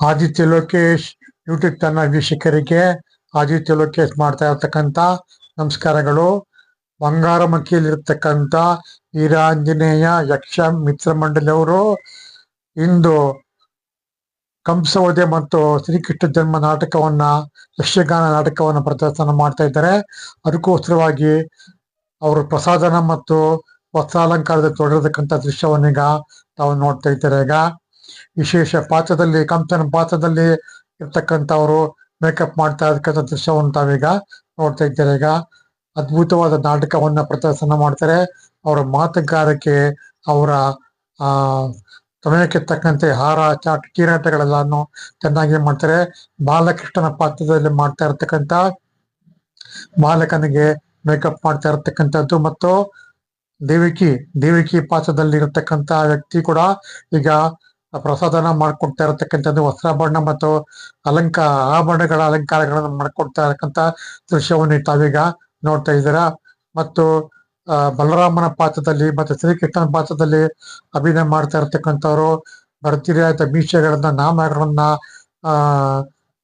Aditya Lokesh YouTube ತನ್ನ ವೀಕ್ಷಕರಿಗೆ ಆದಿತ್ಯ ಲೋಕೇಶ್ ಮಾಡ್ತಾ ಇರ್ತಕ್ಕಂಥ ನಮಸ್ಕಾರಗಳು. ಬಂಗಾರಮಕ್ಕಿಯಲ್ಲಿರ್ತಕ್ಕಂಥ ವೀರಾಂಜನೇಯ ಯಕ್ಷ ಮಿತ್ರ ಮಂಡಳಿಯವರು ಇಂದು ಕಂಸವಧೆ ಮತ್ತು ಶ್ರೀಕೃಷ್ಣ ಜನ್ಮ ನಾಟಕವನ್ನ, ಯಕ್ಷಗಾನ ನಾಟಕವನ್ನ ಪ್ರದರ್ಶನ ಮಾಡ್ತಾ ಇದ್ದಾರೆ. ಅದಕ್ಕೋಸ್ಕರವಾಗಿ ಅವರು ಪ್ರಸಾದನ ಮತ್ತು ವಸ್ತ್ರಾಲಂಕಾರದ ತೊಡಗಿರತಕ್ಕಂಥ ದೃಶ್ಯವನ್ನೀಗ ತಾವು ನೋಡ್ತಾ ಇದ್ದಾರೆ ಈಗ. ವಿಶೇಷ ಪಾತ್ರದಲ್ಲಿ ಕಂಸನ ಪಾತ್ರದಲ್ಲಿ ಇರ್ತಕ್ಕಂಥವ್ರು ಮೇಕಪ್ ಮಾಡ್ತಾ ಇರ್ತಕ್ಕಂಥ ದೃಶ್ಯವನ್ನು ತಾವೀಗ ನೋಡ್ತಾ ಇದ್ದಾರೆ. ಈಗ ಅದ್ಭುತವಾದ ನಾಟಕವನ್ನ ಪ್ರದರ್ಶನ ಮಾಡ್ತಾರೆ. ಅವರ ಮಾತುಗಾರಿಕೆ, ಅವರ, ಆ, ಸಮಯಕ್ಕೆ ತಕ್ಕಂತೆ ಹಾರ, ಚಾಟ, ಕಿರಾಟಗಳೆಲ್ಲಾನು ಚೆನ್ನಾಗಿ ಮಾಡ್ತಾರೆ. ಬಾಲಕೃಷ್ಣನ ಪಾತ್ರದಲ್ಲಿ ಮಾಡ್ತಾ ಇರತಕ್ಕಂತ ಬಾಲಕನಿಗೆ ಮೇಕಪ್ ಮಾಡ್ತಾ ಇರತಕ್ಕಂಥದ್ದು ಮತ್ತು ದೇವಿಕಿ ದೇವಿಕಿ ಪಾತ್ರದಲ್ಲಿ ಇರತಕ್ಕಂತ ವ್ಯಕ್ತಿ ಕೂಡ ಈಗ ಪ್ರಸಾದನ ಮಾಡ್ಕೊಡ್ತಾ ಇರತಕ್ಕಂಥದ್ದು ವಸ್ತ್ರಾಭರಣ ಮತ್ತು ಅಲಂಕಾರ ಆಭರಣಗಳ ಅಲಂಕಾರಗಳನ್ನು ಮಾಡ್ಕೊಡ್ತಾ ಇರತಕ್ಕಂಥ ದೃಶ್ಯವನ್ನು ತಾವೀಗ ನೋಡ್ತಾ ಇದ್ದೀರಾ. ಮತ್ತು ಬಲರಾಮನ ಪಾತ್ರದಲ್ಲಿ ಮತ್ತು ಶ್ರೀಕೃಷ್ಣನ ಪಾತ್ರದಲ್ಲಿ ಅಭಿನಯ ಮಾಡ್ತಾ ಇರತಕ್ಕಂಥವ್ರು ಭರ್ತಿರಿಯಾದ ಮೀಸೆಗಳನ್ನ ನಾಮಗಳನ್ನ ಆ,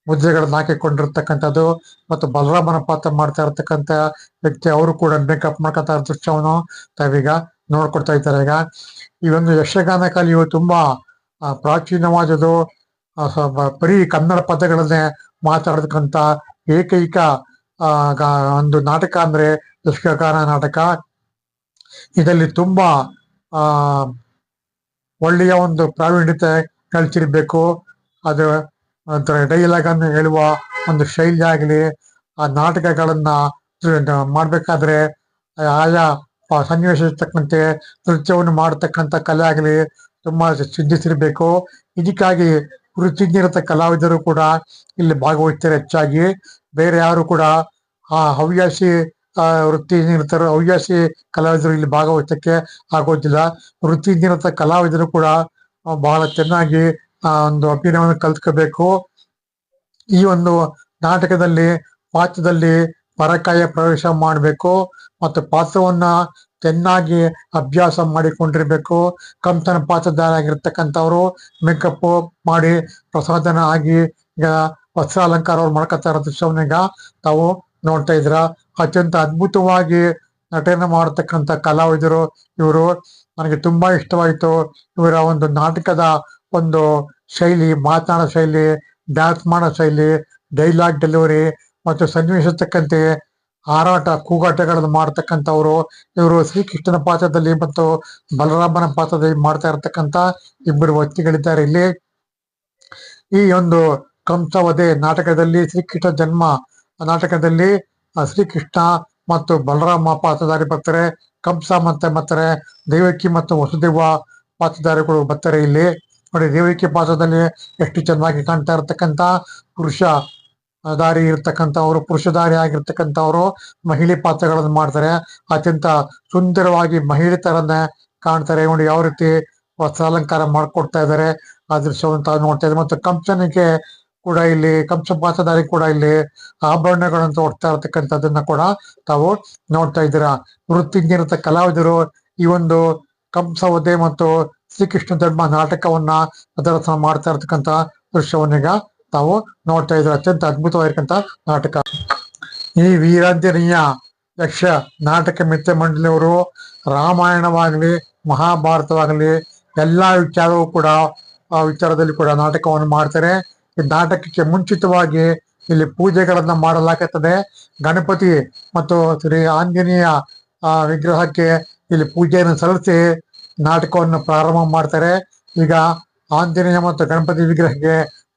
ಮುದ್ರೆಗಳನ್ನ ಹಾಕಿಕೊಂಡಿರ್ತಕ್ಕಂಥದ್ದು ಮತ್ತು ಬಲರಾಮನ ಪಾತ್ರ ಮಾಡ್ತಾ ಇರತಕ್ಕಂತ ವ್ಯಕ್ತಿ ಅವರು ಕೂಡ ಮೇಕಪ್ ಮಾಡ್ಕಂತ ದೃಶ್ಯವನ್ನು ತಾವೀಗ ನೋಡ್ಕೊಡ್ತಾ ಇದ್ದಾರೆ. ಈಗ ಈ ಒಂದು ಯಕ್ಷಗಾನ ಕಲಿಯು ತುಂಬಾ ಪ್ರಾಚೀನವಾದದ್ದು ಬರೀ ಕನ್ನಡ ಪದಗಳನ್ನೇ ಮಾತಾಡತಕ್ಕಂತ ಏಕೈಕ ಒಂದು ನಾಟಕ ಅಂದ್ರೆ ಯಕ್ಷಗಾನ ನಾಟಕ. ಇದರಲ್ಲಿ ತುಂಬಾ, ಆ, ಒಳ್ಳೆಯ ಒಂದು ಪ್ರಾವೀಣ್ಯತೆ ಕಲ್ತಿರ್ಬೇಕು. ಅದು ಒಂಥರ ಡೈಲಾಗ್ ಅನ್ನು ಹೇಳುವ ಒಂದು ಶೈಲಿ ಆಗಲಿ, ಆ ನಾಟಕಗಳನ್ನ ಮಾಡ್ಬೇಕಾದ್ರೆ ಆಯಾ ಸನ್ನಿವೇಶ ನೃತ್ಯವನ್ನು ಮಾಡತಕ್ಕಂತ ಕಲೆ ಆಗಲಿ ತುಂಬಾ ಚಿಂತಿಸಿರ್ಬೇಕು. ಇದಕ್ಕಾಗಿ ವೃತ್ತಿನಿರತ ಕಲಾವಿದರು ಕೂಡ ಇಲ್ಲಿ ಭಾಗವಹಿಸ್ತಾರೆ ಹೆಚ್ಚಾಗಿ. ಬೇರೆ ಯಾರು ಕೂಡ ಆ ಹವ್ಯಾಸಿ ವೃತ್ತಿ ನಿರತರು ಹವ್ಯಾಸಿ ಕಲಾವಿದರು ಇಲ್ಲಿ ಭಾಗವಹಿಸಕ್ಕೆ ಆಗೋದಿಲ್ಲ. ವೃತ್ತಿ ನಿರತ ಕಲಾವಿದರು ಕೂಡ ಬಹಳ ಚೆನ್ನಾಗಿ, ಆ, ಒಂದು ಅಭಿನಯವನ್ನು ಕಲ್ತ್ಕೋಬೇಕು ಈ ಒಂದು ನಾಟಕದಲ್ಲಿ ಪಾತ್ರದಲ್ಲಿ ಪರಕಾಯ ಪ್ರವೇಶ ಮಾಡಬೇಕು. ಮತ್ತು ಪಾತ್ರವನ್ನ ಚೆನ್ನಾಗಿ ಅಭ್ಯಾಸ ಮಾಡಿಕೊಂಡಿರ್ಬೇಕು. ಕಂಸನ ಪಾತ್ರದಾರಾಗಿರ್ತಕ್ಕಂಥವ್ರು ಮೇಕಪ್ ಮಾಡಿ ಪ್ರಸಾದನ ಆಗಿ ಈಗ ವಸ್ತ್ರಾಲಂಕಾರವ್ರು ಮಾಡ್ಕೊತಾ ಇರೋ ದೃಶ್ಯವನ್ನ ಈಗ ತಾವು ನೋಡ್ತಾ ಇದ್ರ ಅತ್ಯಂತ ಅದ್ಭುತವಾಗಿ ನಟನೆ ಮಾಡತಕ್ಕಂತ ಕಲಾವಿದರು ಇವರು. ನನಗೆ ತುಂಬಾ ಇಷ್ಟವಾಯಿತು. ಇವರ ಒಂದು ನಾಟಕದ ಒಂದು ಶೈಲಿ, ಮಾತನಾಡೋ ಶೈಲಿ, ಡ್ಯಾನ್ಸ್ ಮಾಡೋ ಶೈಲಿ, ಡೈಲಾಗ್ ಡೆಲಿವರಿ ಮತ್ತು ಸನ್ನಿವೇಶ ತಕ್ಕಂತೆ ಹಾರಾಟ, ಕೂಗಾಟಗಳನ್ನು ಮಾಡ್ತಕ್ಕಂಥವ್ರು, ಇವರು ಶ್ರೀಕೃಷ್ಣನ ಪಾತ್ರದಲ್ಲಿ ಮತ್ತು ಬಲರಾಮನ ಪಾತ್ರದಲ್ಲಿ ಮಾಡ್ತಾ ಇರತಕ್ಕಂತ ಇಬ್ಬರು ವ್ಯಕ್ತಿಗಳಿದ್ದಾರೆ ಇಲ್ಲಿ. ಈ ಒಂದು ಕಂಸವಧೆ ನಾಟಕದಲ್ಲಿ ಶ್ರೀಕೃಷ್ಣ ಜನ್ಮ ನಾಟಕದಲ್ಲಿ ಶ್ರೀಕೃಷ್ಣ ಮತ್ತು ಬಲರಾಮ ಪಾತ್ರಧಾರಿ ಬರ್ತಾರೆ. ಕಂಸ ಮತ್ತೆ ಬರ್ತಾರೆ. ದೇವಕಿ ಮತ್ತು ವಸುದೇವ ಪಾತ್ರಧಾರಿಗಳು ಬರ್ತಾರೆ ಇಲ್ಲಿ. ನೋಡಿ, ದೇವಕಿ ಪಾತ್ರದಲ್ಲಿ ಎಷ್ಟು ಚೆನ್ನಾಗಿ ಕಾಣ್ತಾ ಇರತಕ್ಕಂತ ಪುರುಷ ದಾರಿ ಇರ್ತಕ್ಕಂಥವ್ರು, ಪುರುಷಧಾರಿ ಆಗಿರ್ತಕ್ಕಂಥವ್ರು ಮಹಿಳೆ ಪಾತ್ರಗಳನ್ನು ಮಾಡ್ತಾರೆ. ಅತ್ಯಂತ ಸುಂದರವಾಗಿ ಮಹಿಳೆ ತರನೇ ಕಾಣ್ತಾರೆ. ಒಂದು ಯಾವ ರೀತಿ ವಸ್ತ್ರ ಅಲಂಕಾರ ಮಾಡ್ಕೊಡ್ತಾ ಇದ್ದಾರೆ. ಆ ದೃಶ್ಯವನ್ನು ತಾವು ನೋಡ್ತಾ ಇದ್ದಾರೆ. ಮತ್ತು ಕಂಸನಿಗೆ ಕೂಡ ಇಲ್ಲಿ ಕಂಸ ಪಾತ್ರಧಾರಿ ಕೂಡ ಇಲ್ಲಿ ಆಭರಣಗಳನ್ನು ತೋಡ್ತಾ ಇರತಕ್ಕಂಥದ್ದನ್ನ ಕೂಡ ತಾವು ನೋಡ್ತಾ ಇದ್ದೀರಾ. ವೃತ್ತಿನಿರತ ಕಲಾವಿದರು ಈ ಒಂದು ಕಂಸವಧೆ ಮತ್ತು ಶ್ರೀಕೃಷ್ಣ ಧರ್ಮ ನಾಟಕವನ್ನ ಪ್ರದರ್ಶನ ಮಾಡ್ತಾ ಇರತಕ್ಕಂತ ದೃಶ್ಯವನ್ನೀಗ ತಾವು ನೋಡ್ತಾ ಇದ್ರೆ ಅತ್ಯಂತ ಅದ್ಭುತವಾಗಿರ್ತಕ್ಕಂಥ ನಾಟಕ. ಈ ವೀರಾಂಜನೇಯ ಯಕ್ಷ ನಾಟಕ ಮಿತ್ರ ಮಂಡಳಿಯವರು ರಾಮಾಯಣವಾಗಲಿ, ಮಹಾಭಾರತವಾಗಲಿ, ಎಲ್ಲಾ ವಿಚಾರವೂ ಕೂಡ ಆ ವಿಚಾರದಲ್ಲಿ ಕೂಡ ನಾಟಕವನ್ನು ಮಾಡ್ತಾರೆ. ಈ ನಾಟಕಕ್ಕೆ ಮುಂಚಿತವಾಗಿ ಇಲ್ಲಿ ಪೂಜೆಗಳನ್ನ ಮಾಡಲಾಗುತ್ತದೆ ಗಣಪತಿ ಮತ್ತು ಶ್ರೀ ಆಂಜನೇಯ ವಿಗ್ರಹಕ್ಕೆ ಇಲ್ಲಿ ಪೂಜೆಯನ್ನು ಸಲ್ಲಿಸಿ ನಾಟಕವನ್ನು ಪ್ರಾರಂಭ ಮಾಡ್ತಾರೆ. ಈಗ ಆಂಜನೇಯ ಮತ್ತು ಗಣಪತಿ ವಿಗ್ರಹಕ್ಕೆ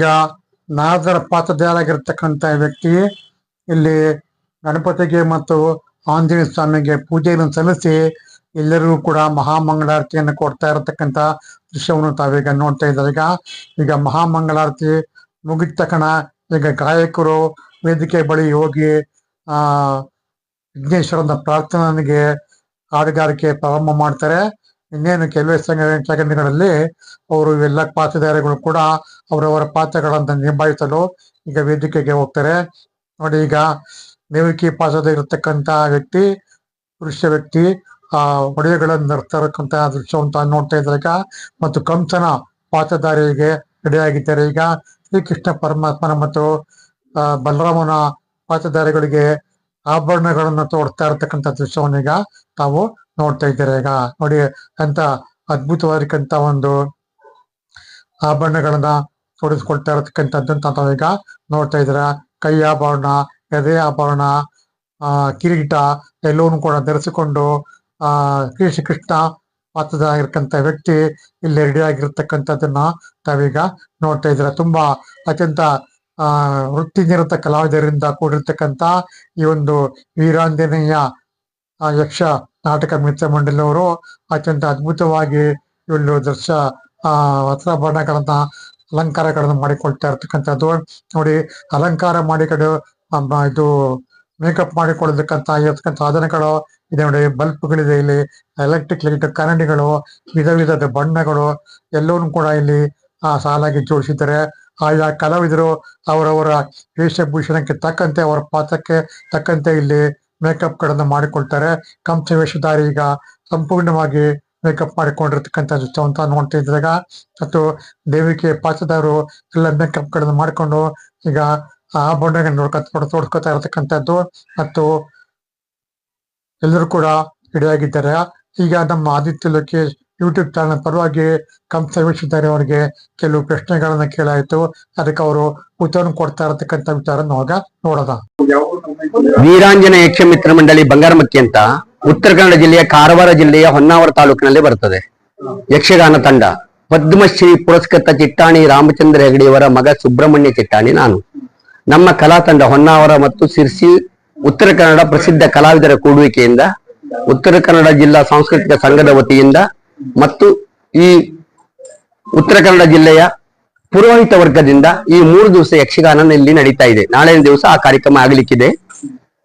ಈಗ ನಾರದರ ಪಾತ್ರಧಾರಾಗಿರ್ತಕ್ಕಂಥ ವ್ಯಕ್ತಿ ಇಲ್ಲಿ ಗಣಪತಿಗೆ ಮತ್ತು ಆಂಜನೇಯ ಸ್ವಾಮಿಗೆ ಪೂಜೆಯನ್ನು ಸಲ್ಲಿಸಿ ಎಲ್ಲರಿಗೂ ಕೂಡ ಮಹಾಮಂಗಳಾರತಿಯನ್ನು ಕೊಡ್ತಾ ಇರತಕ್ಕಂತ ದೃಶ್ಯವನ್ನು ತಾವೀಗ ನೋಡ್ತಾ ಇದ್ದಾರೆ. ಈಗ ಈಗ ಮಹಾಮಂಗಳಾರತಿ ಮುಗಿದ ತಕ್ಷಣ ಈಗ ಗಾಯಕರು ವೇದಿಕೆ ಬಳಿ ಹೋಗಿ, ಆ, ವಿಘ್ನೇಶ್ವರನ ಪ್ರಾರ್ಥನೆಗೆ ಹಾಡುಗಾರಿಕೆ ಪ್ರಾರಂಭ ಮಾಡ್ತಾರೆ. ಇನ್ನೇನು ಕೆಲವೇ ಸಂಘ ಸೆಕೆಂಡ್ಗಳಲ್ಲಿ ಅವರು ಇವೆಲ್ಲ ಪಾತ್ರಧಾರಿಗಳು ಕೂಡ ಅವರವರ ಪಾತ್ರಗಳನ್ನು ನಿಭಾಯಿಸಲು ಈಗ ವೇದಿಕೆಗೆ ಹೋಗ್ತಾರೆ. ನೋಡಿ ಈಗ ನೇವಿಕಿ ಪಾತ್ರದ ಇರತಕ್ಕಂತ ವ್ಯಕ್ತಿ, ಪುರುಷ ವ್ಯಕ್ತಿ, ಆ ಒಡೆಯಗಳನ್ನು ನಡ್ತಾ ಇರತಕ್ಕಂತ ದೃಶ್ಯವಂತ ನೋಡ್ತಾ ಇದ್ದಾಗ ಮತ್ತು ಕಂಸನ ಪಾತ್ರಧಾರಿಗೆ ರೆಡಿಯಾಗಿದ್ದಾರೆ ಈಗ. ಶ್ರೀಕೃಷ್ಣ ಪರಮಾತ್ಮನ ಮತ್ತು ಬಲರಾಮನ ಪಾತ್ರಧಾರಿಗಳಿಗೆ ಆಭರಣಗಳನ್ನು ತೋರಿಸ್ತಾ ಇರತಕ್ಕಂತ ದೃಶ್ಯವನ್ನು ಈಗ ತಾವು ನೋಡ್ತಾ ಇದ್ದಾರೆ. ಈಗ ನೋಡಿ ಅಂತ ಅದ್ಭುತವಾದಕ್ಕಂತ ಒಂದು ಆಭರಣಗಳನ್ನ ಇರತಕ್ಕಂಥದ್ದು ಅಂತ ತಾವೀಗ ನೋಡ್ತಾ ಇದ್ದೀರಾ. ಕೈ ಆಭರಣ, ಎದೆ ಆಭರಣ, ಆ, ಕಿರೀಟ ಎಲ್ಲವನ್ನೂ ಕೂಡ ಧರಿಸಿಕೊಂಡು, ಆ ಶ್ರೀ ಕೃಷ್ಣ ಪಾತ್ರದ ಇರ್ತಕ್ಕಂಥ ವ್ಯಕ್ತಿ ಇಲ್ಲಿ ರೆಡಿ ಆಗಿರ್ತಕ್ಕಂಥದ್ದನ್ನ ತಾವೀಗ ನೋಡ್ತಾ ಇದ್ದೀರಾ. ತುಂಬಾ ಅತ್ಯಂತ, ಆ, ವೃತ್ತಿನಿರತ ಕಲಾವಿದರಿಂದ ಕೂಡಿರ್ತಕ್ಕಂಥ ಈ ಒಂದು ವೀರಾಂಜನೇಯ ಯಕ್ಷ ನಾಟಕ ಮಿತ್ರ ಮಂಡಳಿಯವರು ಅತ್ಯಂತ ಅದ್ಭುತವಾಗಿ ಇಲ್ಲಿ ದೃಶ್ಯ, ಆ ವಸ್ತ್ರಾಭರಣಗಳನ್ನ ಅಲಂಕಾರಗಳನ್ನು ಮಾಡಿಕೊಳ್ತಾ ಇರ್ತಕ್ಕಂಥದ್ದು. ನೋಡಿ, ಅಲಂಕಾರ ಮಾಡಿಕೊಂಡು ಇದು ಮೇಕಪ್ ಮಾಡಿಕೊಳ್ಳತಕ್ಕಂತ ಇರ್ತಕ್ಕಂಥ ಸಾಧನಗಳು ಇದೆ ನೋಡಿ. ಬಲ್ಬ್ಗಳಿದೆ ಇಲ್ಲಿ ಎಲೆಕ್ಟ್ರಿಕ್ ಲೈಟ್ ಕರಣಿಗಳು ವಿಧ ವಿಧದ ಬಣ್ಣಗಳು ಎಲ್ಲವನ್ನು ಕೂಡ ಇಲ್ಲಿ, ಆ, ಸಾಲಾಗಿ ಜೋಡಿಸಿದ್ದಾರೆ. ಆಯಾ ಕಲಾವಿದರು ಅವರವರ ವೇಷಭೂಷಣಕ್ಕೆ ತಕ್ಕಂತೆ, ಅವರ ಪಾತ್ರಕ್ಕೆ ತಕ್ಕಂತೆ ಇಲ್ಲಿ ಮೇಕಪ್ ಗಳನ್ನ ಮಾಡಿಕೊಳ್ತಾರೆ. ಕಂಸ ವೇಷಧಾರಿ ಈಗ ಸಂಪೂರ್ಣವಾಗಿ ಮೇಕಪ್ ಮಾಡಿಕೊಂಡಿರ್ತಕ್ಕಂಥ ದೃಶ್ಯವಂತ ನೋಡ್ತಾ ಇದ್ದಾಗ, ಮತ್ತು ದೇವಿಕೆ ಪಾತ್ರದವರು ಎಲ್ಲ ಮೇಕಪ್ ಗಳನ್ನ ಮಾಡಿಕೊಂಡು ಈಗ ಆ ಆಭರಣ ನೋಡ್ಕೊತ ತೋಡ್ಕೊತಾ ಇರತಕ್ಕಂಥದ್ದು. ಮತ್ತು ಎಲ್ಲರೂ ಕೂಡ ರೆಡಿಯಾಗಿದ್ದಾರೆ ಈಗ ನಮ್ಮ ಆದಿತ್ಯ ಲೋಕೇಶ್ ಯೂಟ್ಯೂಬ್ ಚಾನಲ್ ಪರವಾಗಿ ಕಂಸ ವೇಷಧಾರಿ ಅವರಿಗೆ ಕೆಲವು ಪ್ರಶ್ನೆಗಳನ್ನ ಕೇಳಾಯಿತು. ಅದಕ್ಕೆ ಅವರು ಉತ್ತರವನ್ನು ಕೊಡ್ತಾ ಇರತಕ್ಕಂತ ವಿಚಾರ ಹೋಗ ನೋಡೋಣ. ವೀರಾಂಜನ ಯಕ್ಷ ಮಿತ್ರ ಮಂಡಳಿ ಬಂಗಾರಮಕ್ಕಿ ಅಂತ ಉತ್ತರ ಕನ್ನಡ ಜಿಲ್ಲೆಯ ಕಾರವಾರ ಜಿಲ್ಲೆಯ ಹೊನ್ನಾವರ ತಾಲೂಕಿನಲ್ಲಿ ಬರುತ್ತದೆ ಯಕ್ಷಗಾನ ತಂಡ. ಪದ್ಮಶ್ರೀ ಪುರಸ್ಕೃತ ಚಿಟ್ಟಾಣಿ ರಾಮಚಂದ್ರ ಹೆಗಡೆಯವರ ಮಗ ಸುಬ್ರಹ್ಮಣ್ಯ ಚಿಟ್ಟಾಣಿ ನಾನು. ನಮ್ಮ ಕಲಾ ತಂಡ ಹೊನ್ನಾವರ ಮತ್ತು ಸಿರ್ಸಿ ಉತ್ತರ ಕನ್ನಡ ಪ್ರಸಿದ್ಧ ಕಲಾವಿದರ ಕೂಡುವಿಕೆಯಿಂದ ಉತ್ತರ ಕನ್ನಡ ಜಿಲ್ಲಾ ಸಾಂಸ್ಕೃತಿಕ ಸಂಘದ ವತಿಯಿಂದ ಮತ್ತು ಈ ಉತ್ತರ ಕನ್ನಡ ಜಿಲ್ಲೆಯ ಪುರೋಹಿತ ವರ್ಗದಿಂದ ಈ ಮೂರು ದಿವಸ ಯಕ್ಷಗಾನ ಇಲ್ಲಿ ನಡೀತಾ ಇದೆ. ನಾಳಿನ ದಿವಸ ಆ ಕಾರ್ಯಕ್ರಮ ಆಗಲಿಕ್ಕಿದೆ.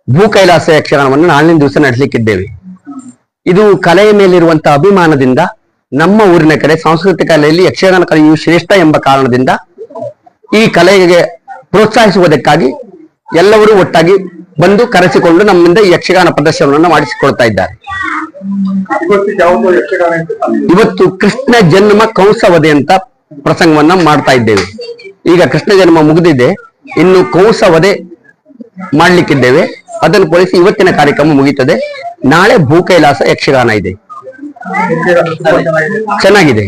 ಭೂ ಕೈಲಾಸ ಯಕ್ಷಗಾನವನ್ನು ನಾಳಿನ ದಿವಸ ನಡೆಸಲಿಕ್ಕಿದ್ದೇವೆ. ಇದು ಕಲೆಯ ಮೇಲಿರುವಂತಹ ಅಭಿಮಾನದಿಂದ ನಮ್ಮ ಊರಿನ ಕಡೆ ಸಾಂಸ್ಕೃತಿಕ ಕಲೆಯಲ್ಲಿ ಯಕ್ಷಗಾನ ಕಲೆಯು ಶ್ರೇಷ್ಠ ಎಂಬ ಕಾರಣದಿಂದ ಈ ಕಲೆಗೆ ಪ್ರೋತ್ಸಾಹಿಸುವುದಕ್ಕಾಗಿ ಎಲ್ಲರೂ ಒಟ್ಟಾಗಿ ಬಂದು ಕರೆಸಿಕೊಂಡು ನಮ್ಮಿಂದ ಯಕ್ಷಗಾನ ಪ್ರದರ್ಶನವನ್ನು ಮಾಡಿಸಿಕೊಳ್ತಾ ಇದ್ದಾರೆ. ಇವತ್ತು ಕೃಷ್ಣ ಜನ್ಮ ಕೌಸವದೆ ಅಂತ ಪ್ರಸಂಗವನ್ನ ಮಾಡ್ತಾ ಇದ್ದೇವೆ. ಈಗ ಕೃಷ್ಣ ಜನ್ಮ ಮುಗಿದಿದೆ. ಇನ್ನು ಕಂಸವಧೆ ಮಾಡ್ಲಿಕ್ಕಿದ್ದೇವೆ. ಅದನ್ನು ಪೊಲೀಸಿ ಇವತ್ತಿನ ಕಾರ್ಯಕ್ರಮ ಮುಗೀತದೆ. ನಾಳೆ ಭೂ ಕೈಲಾಸ ಯಕ್ಷಗಾನ ಇದೆ. ಚೆನ್ನಾಗಿದೆ.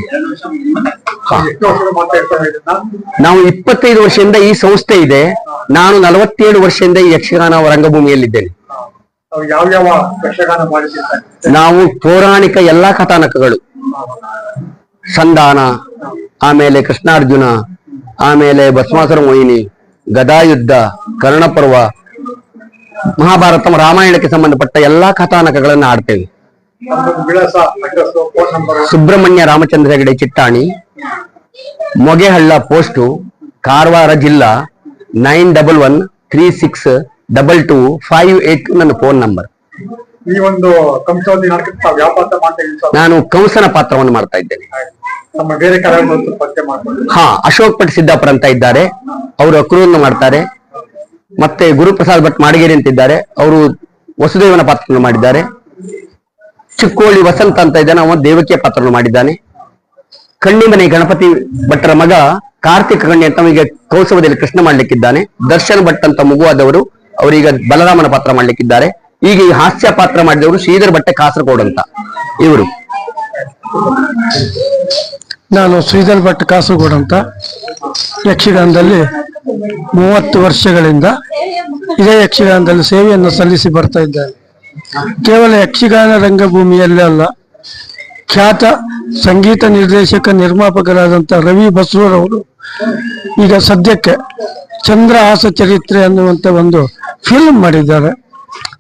ನಾವು ಇಪ್ಪತ್ತೈದು ವರ್ಷದಿಂದ ಈ ಸಂಸ್ಥೆ ಇದೆ. ನಾನು ನಲವತ್ತೇಳು ವರ್ಷದಿಂದ ಈ ಯಕ್ಷಗಾನ ರಂಗಭೂಮಿಯಲ್ಲಿದ್ದೇನೆ. ಯಾವ ಯಾವ ಯಕ್ಷಗಾನ ಮಾಡಿಸಿರ್ತಾರೆ? ನಾವು ಪೌರಾಣಿಕ ಎಲ್ಲಾ ಕಥಾನಕಗಳು. ಸಂಧಾನ ಆಮೇಲೆ ಕೃಷ್ಣಾರ್ಜುನ ಆಮೇಲೆ ಭಸ್ಮಾಸುರ ಮೋಹಿನಿ ಗದಾಯುದ್ಧ ಕರ್ಣಪರ್ವ ಮಹಾಭಾರತ ರಾಮಾಯಣಕ್ಕೆ ಸಂಬಂಧಪಟ್ಟ ಎಲ್ಲಾ ಕಥಾನಕಗಳನ್ನ ಆಡ್ತೇವೆ. ಸುಬ್ರಹ್ಮಣ್ಯ ರಾಮಚಂದ್ರ ಹೆಗಡೆ ಚಿಟ್ಟಾಣಿ ಮೊಗೆಹಳ್ಳ ಪೋಸ್ಟು ಕಾರವಾರ ಜಿಲ್ಲಾ nine double one three six double two five eight ನನ್ನ ಫೋನ್ ನಂಬರ್ ಈ ಒಂದು ಕಂಸದಲ್ಲಿ ಯಾವ ಪಾತ್ರ ಮಾಡ್ತಾ ನಾನು ಕಂಸನ ಪಾತ್ರವನ್ನು ಮಾಡ್ತಾ ಇದ್ದೇನೆ. ನಮ್ಮ ಬೇರೆ ಹಾ ಅಶೋಕ್ ಭಟ್ ಸಿದ್ದಾಪುರ ಅಂತ ಇದ್ದಾರೆ. ಅವರು ಅಕ್ರೂರನ್ನು ಮಾಡ್ತಾರೆ. ಮತ್ತೆ ಗುರುಪ್ರಸಾದ್ ಭಟ್ ಮಾಡಿಗೇರಿ ಅಂತ ಇದ್ದಾರೆ. ಅವರು ವಸುದೇವನ ಪಾತ್ರವನ್ನು ಮಾಡಿದ್ದಾರೆ. ಚಿಕ್ಕೋಳಿ ವಸಂತ ಅಂತ ಇದ್ದಾನೆ. ಅವನು ದೇವಕಿಯ ಪಾತ್ರವನ್ನು ಮಾಡಿದ್ದಾನೆ. ಕಣ್ಣಿಮನೆ ಗಣಪತಿ ಭಟ್ಟರ ಮಗ ಕಾರ್ತಿಕ ಕಣ್ಣಿ ಅಂತ ಅವನಿಗೆ ಕೌಸವದಲ್ಲಿ ಕೃಷ್ಣ ಮಾಡ್ಲಿಕ್ಕಿದ್ದಾನೆ. ದರ್ಶನ್ ಭಟ್ ಅಂತ ಮಗುವಾದವರು ಅವರೀಗ ಬಲರಾಮನ ಪಾತ್ರ ಮಾಡ್ಲಿಕ್ಕಿದ್ದಾರೆ. ಈಗ ಈ ಹಾಸ್ಯ ಪಾತ್ರ ಮಾಡಿದವರು ಶ್ರೀಧರ್ ಭಟ್ಟೆ ಕಾಸರಗೋಡು ಅಂತ. ಇವರು. ನಾನು ಶ್ರೀಧರ್ ಭಟ್ ಕಾಸರಗೋಡ್ ಅಂತ ಯಕ್ಷಗಾನದಲ್ಲಿ ಮೂವತ್ತು ವರ್ಷಗಳಿಂದ ಇದೇ ಯಕ್ಷಗಾನದಲ್ಲಿ ಸೇವೆಯನ್ನು ಸಲ್ಲಿಸಿ ಬರ್ತಾ ಇದ್ದಾರೆ ಕೇವಲ ಯಕ್ಷಗಾನ ರಂಗಭೂಮಿಯಲ್ಲೇ ಅಲ್ಲ, ಖ್ಯಾತ ಸಂಗೀತ ನಿರ್ದೇಶಕ ನಿರ್ಮಾಪಕರಾದಂತಹ ರವಿ ಬಸ್ರೂರವರು ಈಗ ಸದ್ಯಕ್ಕೆ ಚಂದ್ರಹಾಸ ಚರಿತ್ರೆ ಅನ್ನುವಂಥ ಒಂದು ಫಿಲ್ಮ್ ಮಾಡಿದ್ದಾರೆ.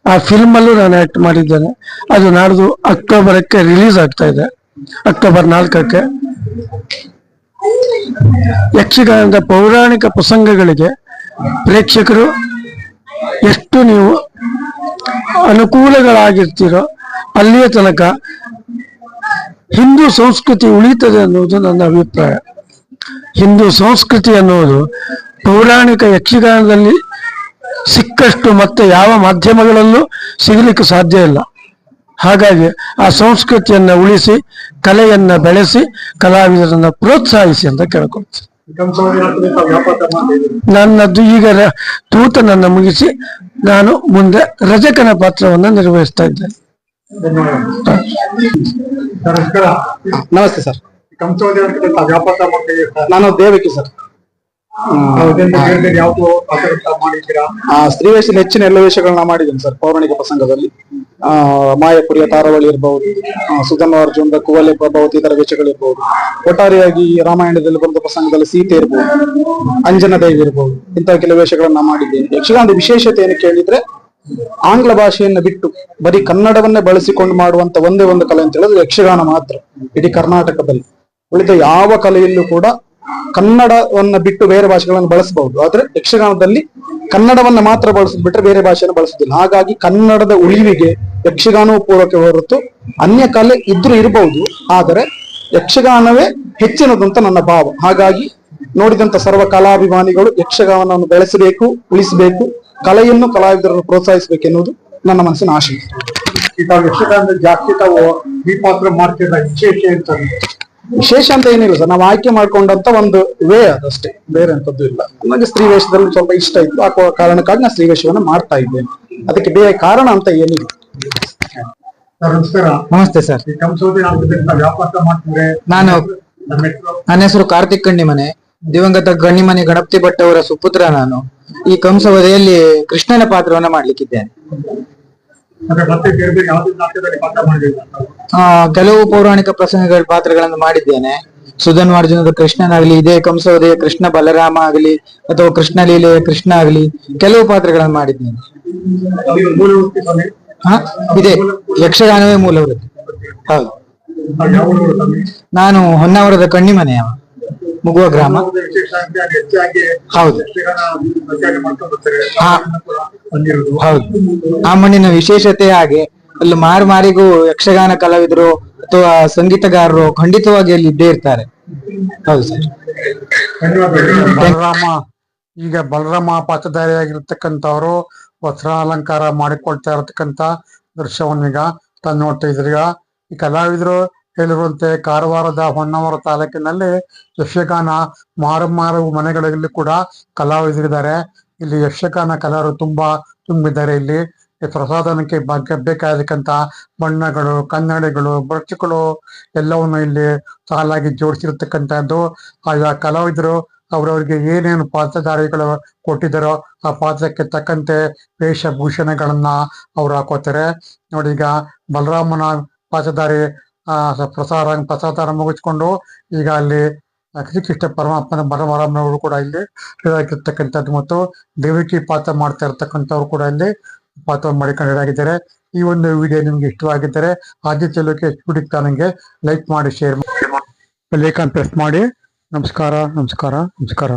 ಆ ಫಿಲ್ಮ್ ಅಲ್ಲೂ ನಾನು ಆಕ್ಟ್ ಮಾಡಿದ್ದೇನೆ. ಅದು ನಾಡ್ದು ಅಕ್ಟೋಬರಕ್ಕೆ ರಿಲೀಸ್ ಆಗ್ತಾ ಇದೆ. ಅಕ್ಟೋಬರ್ ನಾಲ್ಕಕ್ಕೆ. ಯಕ್ಷಗಾನದ ಪೌರಾಣಿಕ ಪ್ರಸಂಗಗಳಿಗೆ ಪ್ರೇಕ್ಷಕರು ಎಷ್ಟು ನೀವು ಅನುಕೂಲಗಳಾಗಿರ್ತೀರೋ ಅಲ್ಲಿಯ ತನಕ ಹಿಂದೂ ಸಂಸ್ಕೃತಿ ಉಳಿತದೆ ಅನ್ನುವುದು ನನ್ನ ಅಭಿಪ್ರಾಯ. ಹಿಂದೂ ಸಂಸ್ಕೃತಿ ಅನ್ನುವುದು ಪೌರಾಣಿಕ ಯಕ್ಷಗಾನದಲ್ಲಿ ಸಿಕ್ಕಷ್ಟು ಮತ್ತೆ ಯಾವ ಮಾಧ್ಯಮಗಳಲ್ಲೂ ಸಿಗಲಿಕ್ಕೆ ಸಾಧ್ಯ ಇಲ್ಲ. ಹಾಗಾಗಿ ಆ ಸಂಸ್ಕೃತಿಯನ್ನ ಉಳಿಸಿ ಕಲೆಯನ್ನ ಬೆಳೆಸಿ ಕಲಾವಿದರನ್ನ ಪ್ರೋತ್ಸಾಹಿಸಿ ಅಂತ ಕೇಳ್ಕೊಳ್ತೀನಿ. ನನ್ನದು ಈಗ ತೂತ ನನ್ನ ಮುಗಿಸಿ ನಾನು ಮುಂದೆ ರಜಕನ ಪಾತ್ರವನ್ನ ನಿರ್ವಹಿಸ್ತಾ ಇದ್ದೇನೆ. ನಮಸ್ತೆ ಸರ್. ನಾನು ದೇವಕಿ ಸರ್. ಸ್ತ್ರೀ ವೇಷ ಹೆಚ್ಚಿನ ಎಲ್ಲ ವೇಷಗಳನ್ನ ಮಾಡಿದ್ದೇನೆ ಸರ್ ಪೌರಾಣಿಕ ಪ್ರಸಂಗದಲ್ಲಿ. ಆ ಮಾಯಪುರಿಯ ತಾರಾವಳಿ ಇರಬಹುದು ಸುಧನ್ವಾರ್ಜುನ ಕುವಲೆ ಪ್ರಭಾವತಿ ಇತರ ವೇಷಗಳಿರ್ಬಹುದು ಒಟ್ಟಾರೆಯಾಗಿ ರಾಮಾಯಣದಲ್ಲಿ ಬಂದ ಪ್ರಸಂಗದಲ್ಲಿ ಸೀತೆ ಇರಬಹುದು ಅಂಜನ ದೇವಿ ಇರಬಹುದು ಇಂತಹ ಕೆಲವು ವೇಷಗಳನ್ನ ಮಾಡಿದ್ದೇನೆ. ಯಕ್ಷಗಾನದ ವಿಶೇಷತೆ ಏನು ಕೇಳಿದ್ರೆ ಆಂಗ್ಲ ಭಾಷೆಯನ್ನು ಬಿಟ್ಟು ಬರೀ ಕನ್ನಡವನ್ನೇ ಬಳಸಿಕೊಂಡು ಮಾಡುವಂತ ಒಂದೇ ಒಂದು ಕಲೆ ಅಂತ ಹೇಳಿದ್ರೆ ಯಕ್ಷಗಾನ ಮಾತ್ರ ಇಡೀ ಕರ್ನಾಟಕದಲ್ಲಿ. ಉಳಿದ ಯಾವ ಕಲೆಯಲ್ಲೂ ಕೂಡ ಕನ್ನಡವನ್ನ ಬಿಟ್ಟು ಬೇರೆ ಭಾಷೆಗಳನ್ನು ಬಳಸಬಹುದು. ಆದ್ರೆ ಯಕ್ಷಗಾನದಲ್ಲಿ ಕನ್ನಡವನ್ನ ಮಾತ್ರ ಬಳಸೋದು ಬಿಟ್ರೆ ಬೇರೆ ಭಾಷೆಯನ್ನು ಬಳಸುದಿಲ್ಲ ಹಾಗಾಗಿ ಕನ್ನಡದ ಉಳಿವಿಗೆ ಯಕ್ಷಗಾನವು ಪೂರಕ ಹೊರತು ಅನ್ಯ ಕಲೆ ಇದ್ರೆ ಇರಬಹುದು ಆದರೆ ಯಕ್ಷಗಾನವೇ ಹೆಚ್ಚಿನದಂತ ನನ್ನ ಭಾವ. ಹಾಗಾಗಿ ನೋಡಿದಂತ ಸರ್ವ ಕಲಾಭಿಮಾನಿಗಳು ಯಕ್ಷಗಾನವನ್ನು ಬೆಳೆಸಬೇಕು, ಉಳಿಸಬೇಕು, ಕಲೆಯನ್ನು ಕಲಾವಿದರನ್ನು ಪ್ರೋತ್ಸಾಹಿಸಬೇಕೆನ್ನುವುದು ನನ್ನ ಮನಸ್ಸಿನ ಆಶೆ ಈಗ ಯಕ್ಷಗಾನದ ಜಾಸ್ತಿ ತಾವು ಈ ಪಾತ್ರ ಮಾಡ್ತಿದ್ದ ವಿಶೇಷ ಅಂತ? ವಿಶೇಷ ಅಂತ ಏನಿಲ್ಲ ಸರ್. ನಾವು ಆಯ್ಕೆ ಮಾಡ್ಕೊಂಡಂತ ಒಂದು ವೇ ಅದಷ್ಟೇ. ಬೇರೆ ಅಂತದ್ದು ಇಲ್ಲ. ನನಗೆ ಸ್ತ್ರೀ ವೇಷದಲ್ಲಿ ಸ್ವಲ್ಪ ಇಷ್ಟ ಇತ್ತು. ಆ ಕಾರಣಕ್ಕಾಗಿ ನಾನು ಸ್ತ್ರೀ ವೇಷವನ್ನು ಮಾಡ್ತಾ ಇದ್ದೇನೆ. ಅದಕ್ಕೆ ಬೇರೆ ಕಾರಣ ಅಂತ ಏನಿಲ್ಲ. ನಮಸ್ಕಾರ. ನಮಸ್ತೆ ಸರ್. ನಾನು ನನ್ನ ಹೆಸರು ಕಾರ್ತಿಕ್ ಕಣ್ಣಿಮನೆ. ದಿವಂಗತ ಗಣ್ಣಿಮನೆ ಗಣಪತಿ ಭಟ್ ಅವರ ಸುಪುತ್ರ ನಾನು. ಈ ಕಂಸವಧೆಯಲ್ಲಿ ಕೃಷ್ಣನ ಪಾತ್ರವನ್ನ ಮಾಡ್ಲಿಕ್ಕಿದ್ದೇನೆ. ಕೆಲವು ಪೌರಾಣಿಕ ಪ್ರಸಂಗಗಳ ಪಾತ್ರಗಳನ್ನು ಮಾಡಿದ್ದೇನೆ. ಸುಧನ್ವಾರ್ಜುನದ ಕೃಷ್ಣನಾಗ್ಲಿ ಇದೇ ಕಂಸವದೆಯ ಕೃಷ್ಣ ಬಲರಾಮ ಆಗಲಿ ಅಥವಾ ಕೃಷ್ಣ ಲೀಲೆಯ ಕೃಷ್ಣ ಆಗಲಿ ಕೆಲವು ಪಾತ್ರಗಳನ್ನು ಮಾಡಿದ್ದೇನೆ. ಇದೆ. ಯಕ್ಷಗಾನವೇ ಮೂಲವೃತ್ತಿ. ಹೌದು. ನಾನು ಹೊನ್ನಾವರದ ಕಣ್ಣಿಮನೆಯ ಮುಗುವ ಗ್ರಾಮ? ಹೌದು. ಹೌದು. ಆ ಮಣ್ಣಿನ ವಿಶೇಷತೆ ಹಾಗೆ ಅಲ್ಲಿ ಮಾರು ಮಾರಿಗೂ ಯಕ್ಷಗಾನ ಕಲಾವಿದರು ಅಥವಾ ಸಂಗೀತಗಾರರು ಖಂಡಿತವಾಗಿ ಅಲ್ಲಿ ಇದ್ದೇ ಇರ್ತಾರೆ. ಹೌದು ಸರ್. ಧನ್ಯವಾದಗಳು. ಬಲರಾಮ ಈಗ ಬಲರಾಮ ಪಾತ್ರಧಾರಿಯಾಗಿರ್ತಕ್ಕಂಥವ್ರು ವಸ್ತ್ರ ಅಲಂಕಾರ ಮಾಡಿಕೊಳ್ತಾ ಇರತಕ್ಕಂತ ದೃಶ್ಯವನ್ನೀಗ ತಾನು ನೋಡ್ತಾ ಇದ್ರೀಗ ಈಗ ಈ ಕಲಾವಿದರು ಹೇಳಿರುವಂತೆ ಕಾರವಾರದ ಹೊನ್ನಾವರ ತಾಲೂಕಿನಲ್ಲಿ ಯಕ್ಷಗಾನ ಮಾರು ಮಾರು ಮನೆಗಳಲ್ಲಿ ಕೂಡ ಕಲಾವಿದರಿದ್ದಾರೆ ಇಲ್ಲಿ ಯಕ್ಷಗಾನ ಕಲಾವಿದರು ತುಂಬಾ ತುಂಬಿದ್ದಾರೆ. ಇಲ್ಲಿ ಈ ಪ್ರಸಾದನಕ್ಕೆ ಬಗ್ಗೆ ಬೇಕಾದಕ್ಕಂತ ಬಣ್ಣಗಳು, ಕನ್ನಡಿಗಳು, ಬ್ರಚ್ಗಳು ಎಲ್ಲವನ್ನು ಇಲ್ಲಿ ಸಾಲಾಗಿ ಜೋಡಿಸಿರ್ತಕ್ಕಂಥದ್ದು ಆಯಾ ಕಲಾವಿದರು ಅವರವರಿಗೆ ಏನೇನು ಪಾತ್ರಧಾರಿಗಳು ಕೊಟ್ಟಿದ್ದಾರೋ ಆ ಪಾತ್ರಕ್ಕೆ ತಕ್ಕಂತೆ ವೇಷಭೂಷಣಗಳನ್ನ ಅವ್ರು ಹಾಕೋತಾರೆ. ನೋಡಿ ಈಗ ಬಲರಾಮನ ಪಾತ್ರಧಾರಿ ಆ ಪ್ರಸಾರ ಪ್ರಸಾದ ಮುಗಿಸ್ಕೊಂಡು ಈಗ ಅಲ್ಲಿ ಶ್ರೀಕೃಷ್ಣ ಪರಮಾತ್ಮನ ಬಲರಾಮನವರು ಕೂಡ ಇಲ್ಲಿ ಇದಾಗಿರ್ತಕ್ಕಂಥದ್ದು ಮತ್ತು ದೇವಿಕಿ ಪಾತ್ರ ಮಾಡ್ತಾ ಇರ್ತಕ್ಕಂಥವ್ರು ಕೂಡ ಇಲ್ಲಿ ಪಾತ್ರ ಮಾಡಿಕೊಂಡಿದ್ದಾರೆ ಈ ಒಂದು ವಿಡಿಯೋ ನಿಮ್ಗೆ ಇಷ್ಟವಾಗಿದ್ದರೆ ಆದಿತ್ಯ ಲೋಕೇಶ್ ಯೂಟ್ಯೂಬ್ ನನಗೆ ಲೈಕ್ ಮಾಡಿ, ಶೇರ್ ಮಾಡಿ ಲೇಖನ್ ಪ್ರೆಸ್ ಮಾಡಿ. ನಮಸ್ಕಾರ ನಮಸ್ಕಾರ ನಮಸ್ಕಾರ.